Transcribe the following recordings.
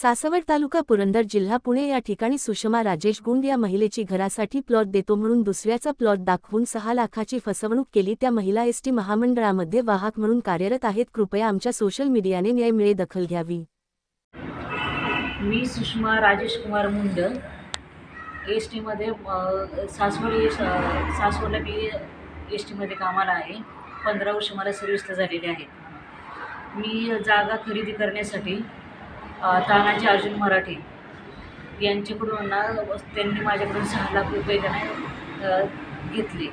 सासवड तालुका पुरंदर जिल्हा पुणे या ठिकाणी सुषमा राजेश गुंड या महिलेची घरासाठी प्लॉट देतो म्हणून दुसऱ्याचा प्लॉट दाखवून सहा लाखाची फसवणूक केली. त्या महिला एसटी महामंडळामध्ये वाहक म्हणून कार्यरत आहेत. कृपया आमच्या सोशल मीडियाने न्याय मिळे दखल घ्यावी. मी सुषमा राजेश कुमार मुंड एस टीमध्ये सासवड एस सासवडला मी एस टीमध्ये कामाला आहे. पंधरा वर्ष मला सर्विसला झालेली आहेत मी जागा खरेदी करण्यासाठी तानाजी अर्जुन मराठे यांच्याकडून ना त्यांनी माझ्याकडून सहा लाख रुपये त्यांना ते घेतले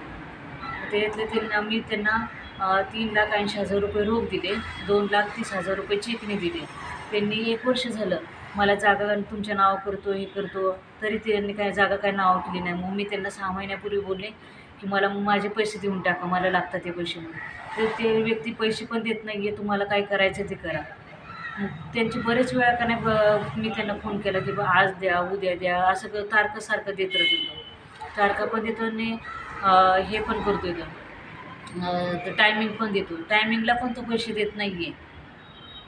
त्यातले त्यांना मी त्यांना तीन लाख ऐंशी हजार रुपये रोख दिले दोन लाख तीस हजार रुपये चेकने दिले. त्यांनी एक वर्ष झालं मला जागा तुमच्या नाव करतो हे करतो तरी त्यांनी काय जागा काय नाव केली नाही. मग मी त्यांना सहा महिन्यापूर्वी बोलले की मला मग माझे पैसे देऊन टाका मला लागतात ते पैसे म्हणून. तर ते व्यक्ती पैसे पण देत नाही आहे तुम्हाला काय करायचं ते करा. त्यांची बरेच वेळा का नाही ब- मी त्यांना फोन केला की बा आज द्या उद्या द्या. असं क- सारखं देत राहतो तारखा पण देतो आणि हे पण करतो तर टायमिंग पण देतो टायमिंगला पण तो पैसे देत नाही आहे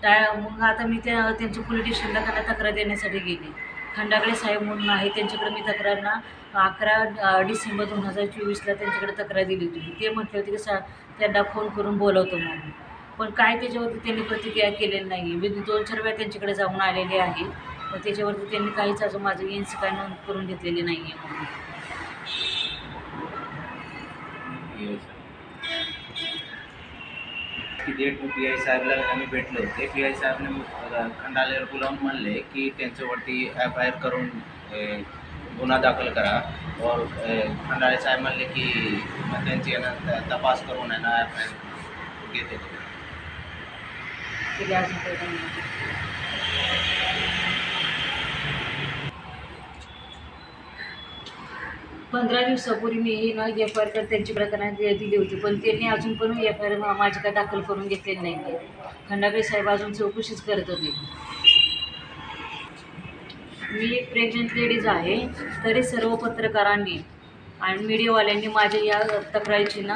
टाय मग आता मी त्या त्यांच्या पोलिटिशियनला त्यांना तक्रार देण्यासाठी गेली. खंडाकडे साहेब म्हणून आहे त्यांच्याकडे मी तक्रारना अकरा डिसेंबर दोन हजार चोवीसला त्यांच्याकडे तक्रार दिली होती. ते म्हटले होते की सा त्यांना फोन करून बोलवतो म्हणून. पण काय त्याच्यावरती त्यांनी प्रतिक्रिया केलेली नाही मी दोन चार वेळा त्यांच्याकडे जाऊन आलेले आहे. पण त्याच्यावरती त्यांनी काहीच अजून माझं येन्स काय नोंद करून घेतलेली नाही आहे म्हणून. की डेट पी आय साहेबला आम्ही भेटलो होते पी आय साहेबने अ, बोलावून म्हणले की त्यांच्यावरती एफ आय आर करून गुन्हा दाखल करा. और खंडाळे साहेब म्हणले की मग त्यांची तपास करून आहे ना एफ आय आर घेते. अजून पंधरा दिवसापूर्वी मी ही ना एफ आय आर त्यांची प्रकरणा दिली होती पण त्यांनी अजून पण एफ आय आर माझी काय दाखल करून घेतलेली नाही. आहे खंडाबे साहेब अजून चौकशीच करत होते. मी एक प्रेग्नंट लेडीज आहे तरी सर्व पत्रकारांनी आणि मीडियावाल्यांनी माझ्या या तक्रारीची ना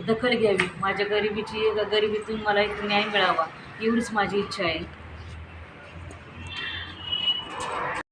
दखल घ्यावी. माझ्या गरिबीची गरिबीतून मला एक न्याय मिळावा एवढीच माझी इच्छा आहे.